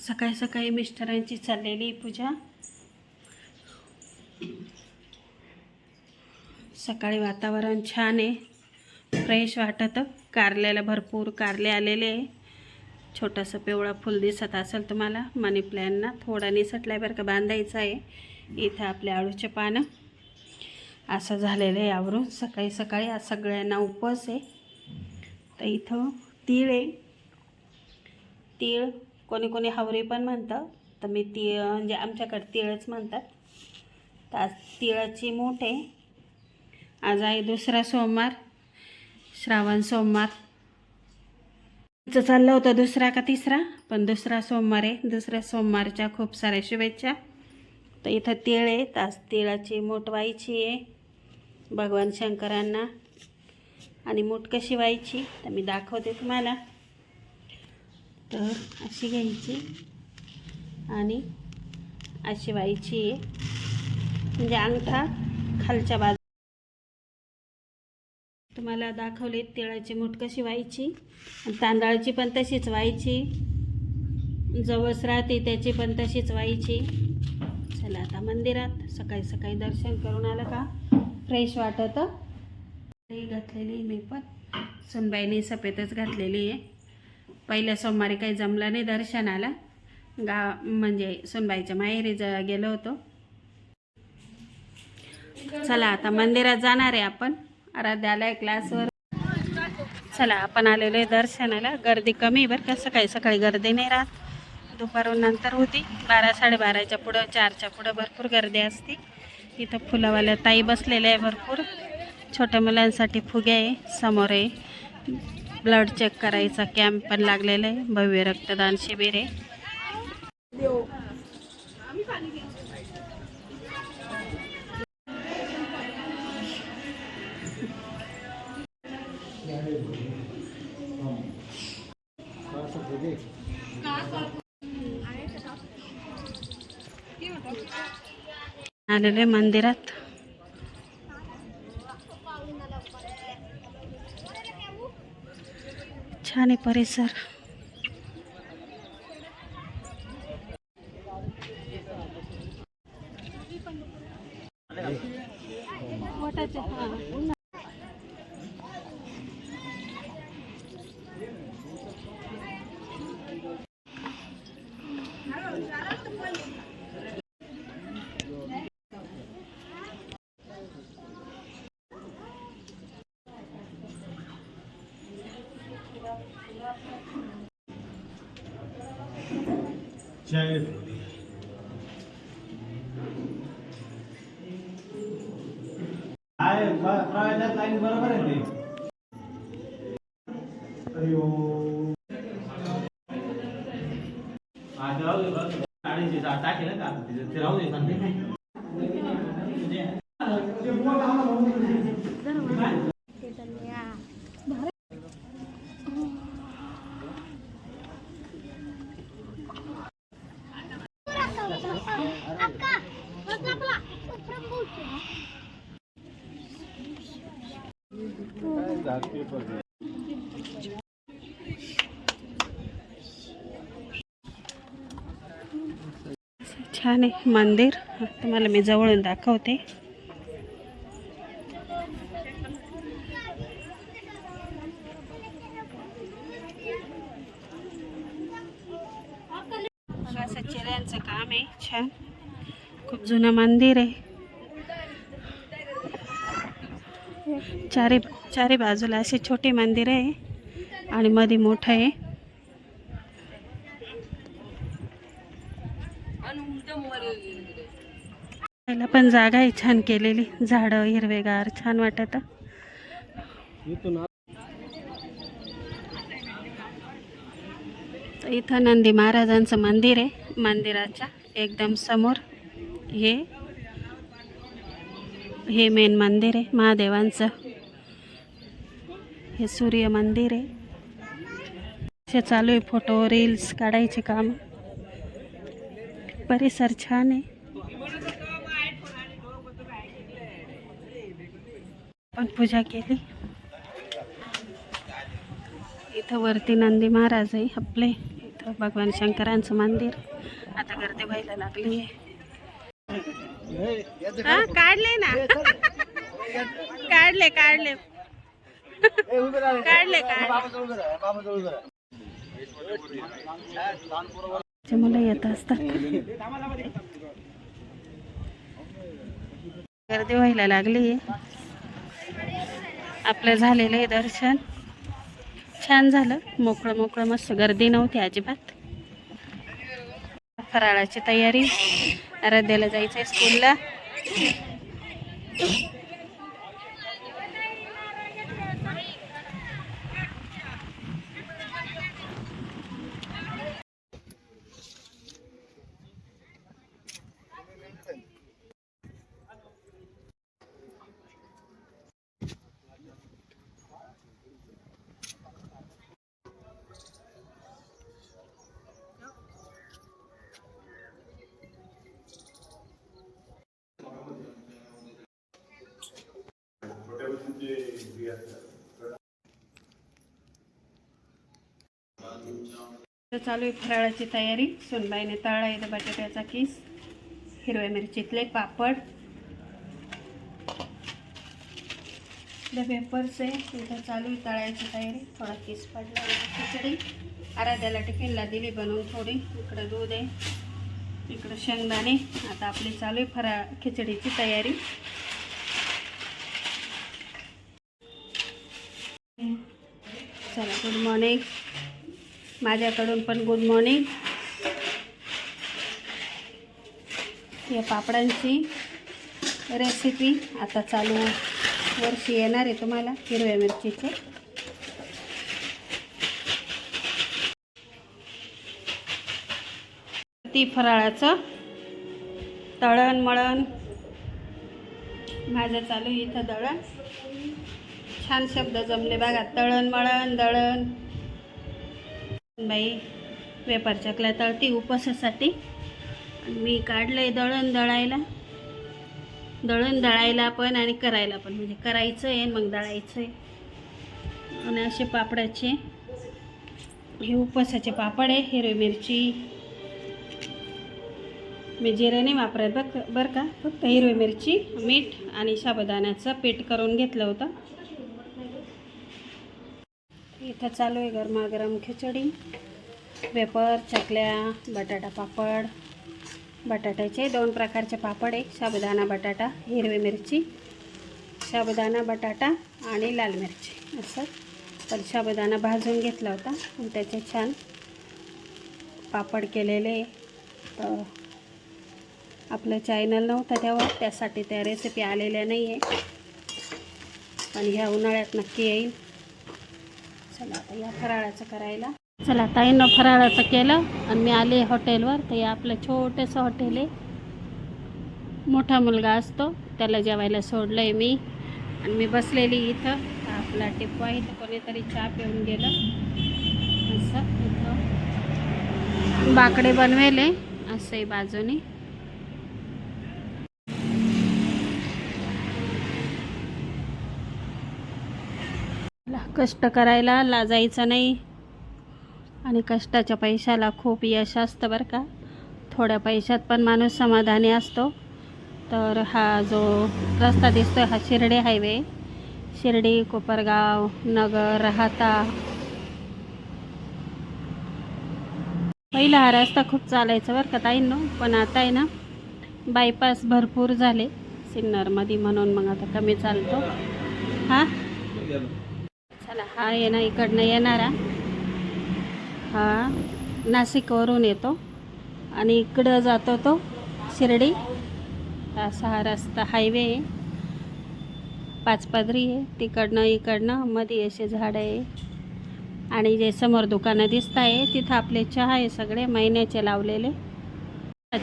सकाळी सकाळी मिस्टरांची चाललेली पूजा. सकाळी वातावरण छान आहे. फ्रेश वाटतं. कारल्याला भरपूर कारले आलेले आहे. छोटासा पिवळा फुल दिसत असेल तुम्हाला. मनी प्लॅनना थोडा निसटलाय बरं का बांधायचं आहे. इथं आपल्या आळूचे पानं. असं झालेलं आहे आवरून. सकाळी सकाळी आज सगळ्यांना उपवास आहे. तर इथं तीळ आहे. तीळ कोणी कोणी हावरी पण म्हणतं तर मी ती म्हणजे आमच्याकडे तिळच म्हणतात. तर आज तिळाची मोठ आहे. आज आहे दुसरा सोमवार श्रावण सोमवार. चाललं होतं दुसरा का तिसरा? पण दुसरा सोमवार आहे. दुसऱ्या सोमवारच्या खूप साऱ्या शुभेच्छा. तर इथं तिळ आहे. तर आज तिळाची मूठ व्हायची आहे. भगवान शंकरांना. आणि मूठ कशी व्हायची? तर मी दाखवते तुम्हाला. तर अशी घ्यायची. आणि अशी व्हायची आहे. म्हणजे अंगठा खालच्या बाजू तुम्हाला दाखवले तिळाची मूठ कशी व्हायची. आणि तांदळाची पण तशीच व्हायची. जवळच राहते त्याची पण तशीच व्हायची. चला आता मंदिरात सकाळी सकाळी दर्शन करून आलं का? फ्रेश वाटतं. घातलेली मी पण. सुनबाईने सफेदच घातलेली आहे. पहिल्या सोमवारी काही जमलं नाही दर्शनाला. गा म्हणजे सुनबाईच्या माहेरी ज गेलो होतो. चला आता मंदिरात जाणार आहे आपण. आराध्याला क्लासवर चला आपण आलेलो आहे दर्शनाला. गर्दी कमी बरं का. सकाळी सकाळी गर्दी नाही राहत. दुपारून नंतर होती. बारा साडेबाराच्या पुढं चारच्या पुढं भरपूर गर्दी असते. इथं फुलावाल्या ताई बसलेल्या आहे भरपूर. छोट्या मुलांसाठी फुगे आहे समोर आहे. ब्लड चेक करायचा कॅम्प पण लागलेला आहे. भव्य रक्तदान शिबिर आहे. आलेले आहे मंदिरात. छान आहे परिसर. चाय प्रायव्हेट लाईन बरोबर आहे. ते अयो आज गाडीची टाकेल का आता तिथे ते राहू दे सांगते छान आहे मंदिर. तुम्हाला मी जवळून दाखवते. असं चिऱ्यांचं काम आहे. छान. खूप जुनं मंदिर आहे. चारी चारी बाजूला असे छोटे मंदिर आहे आणि मध्ये मोठं आहे. त्याला पण जागा आहे छान केलेली. झाडं हिरवेगार छान वाटत. इथं नंदी महाराजांचं मंदिर आहे. मंदिराच्या एकदम समोर हे हे मेन मंदिर आहे महादेवांचं. हे सूर्य मंदिर आहे. असे चालू आहे फोटो रील्स काढायचे काम. परिसर छान आहे. पण पूजा केली. इथं वरती नंदी महाराज आहे आपले. इथं भगवान शंकरांचं मंदिर. आता गर्दी व्हायला लागली आहे. हा काढले ना. काढले काढले. काढले काढले. मुलं येत असतात. गर्दी व्हायला लागली. आपलं झालेलं आहे दर्शन. छान झालं. मोकळं मोकळं मस्त गर्दी नव्हती अजिबात. फराळाची तयारी. आराध्याला जायचं आहे स्कूलला चालू आहे फराळाची तयारी. सुनबाईने तळला इथं बटाट्याचा किस. हिरव्या मिरचीतले पापड. इथं पेपर्स आहे. इथं चालू आहे तळायची तयारी. थोडा किस पडला खिचडी. आराध्याला टिफिनला दिली बनवून थोडी. इकडं दूध आहे. इकडं शेंगदाणे. आता आपली चालू आहे फराळ खिचडीची तयारी. चला गुड मॉर्निंग माझ्याकडून पण गुड मॉर्निंग या पापडांची रेसिपी आता चालू वर्षी येणार आहे तुम्हाला हिरव्या मिरचीचे. ती फराळाचं तळण मळण माझं चालू इथं दळण. छान शब्द जमले बघा. तळण मळण दळण. बाई वेपार चकल्या तळती उपवासासाठी. आणि मी काढलंय दळण दळायला. दळण दळायला पण आणि करायला पण. म्हणजे करायचं आहे मग दळायचं आहे आणि असे पापडाचे. हे उपवासाचे पापड आहे हिरवी मिरची. मी जिरे नाही वापरत बघ बरं का? फक्त हिरवी मिरची मीठ आणि साबुदाण्याचं पीठ करून घेतलं होतं. इथं चालू आहे गरमागरम खिचडी. वेपर चकल्या बटाटा पापड. बटाट्याचे दोन प्रकारचे पापड एक साबुदाणा बटाटा हिरवी मिरची. साबुदाणा बटाटा आणि लाल मिरची. असं. पण साबुदाणा भाजून घेतला होता. आणि त्याचे छान पापड केलेले तर आपलं चॅनल नव्हतं तेव्हा. त्यासाठी त्या रेसिपी आलेल्या नाही आहे पण ह्या उन्हाळ्यात नक्की येईल. चला आता या फराळाचं करायला. चला ताईनं फराळाचं केलं आणि मी आले हॉटेलवर. तर हे आपलं छोटंसं हॉटेल आहे. मोठा मुलगा असतो त्याला जेवायला सोडलं आहे मी. आणि मी बसलेली इथं. तर आपला टिपवा इथं कोणीतरी चहा पिऊन गेलं. असं इथं. बाकडे बनवेले असं आहे बाजूने. कष्ट करायला लाजायचं नाही. आणि कष्टाच्या पैशाला खूप यश असतं बरं का. थोड्या पैशात पण माणूस समाधानी असतो. तर हा जो रस्ता दिसतो हा शिर्डी हायवे. शिर्डी कोपरगाव नगर राहता. पहिला हा रस्ता खूप चालायचा बरं का ताईंनो. पण आता आहे ना बायपास भरपूर झाले. सिन्नरमध्ये म्हणून मग आता कमी चालतो. हां? चला हा आहे ना इकडनं येणारा. हा नाशिकवरून येतो. आणि इकडं जातो तो शिर्डी. असा हा रस्ता हायवे आहे. पाचपादरी आहे. तिकडनं इकडनं मध्ये असे झाडं आहे. आणि जे समोर दुकानं दिसत आहे तिथं आपले चहा आहे सगळे महिन्याचे लावलेले.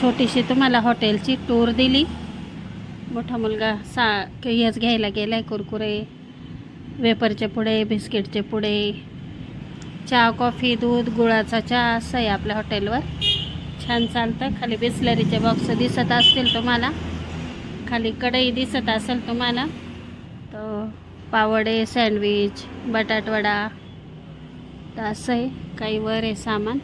छोटीशी तुम्हाला हॉटेलची टूर दिली. मोठा मुलगा सा हेच घ्यायला गेला आहे कुरकुरे. वेपरचे पुडे बिस्किटचे पुडे चहा कॉफी दूध गुळाचा चहा असं आहे आपल्या हॉटेलवर. छान चालतं खाली बिस्लरीचे बॉक्स दिसत असतील तुम्हाला. खाली कढई दिसत असेल तुम्हाला. तर पावडे सँडविच बटाटवडा तर असं आहे काही वर आहे सामान.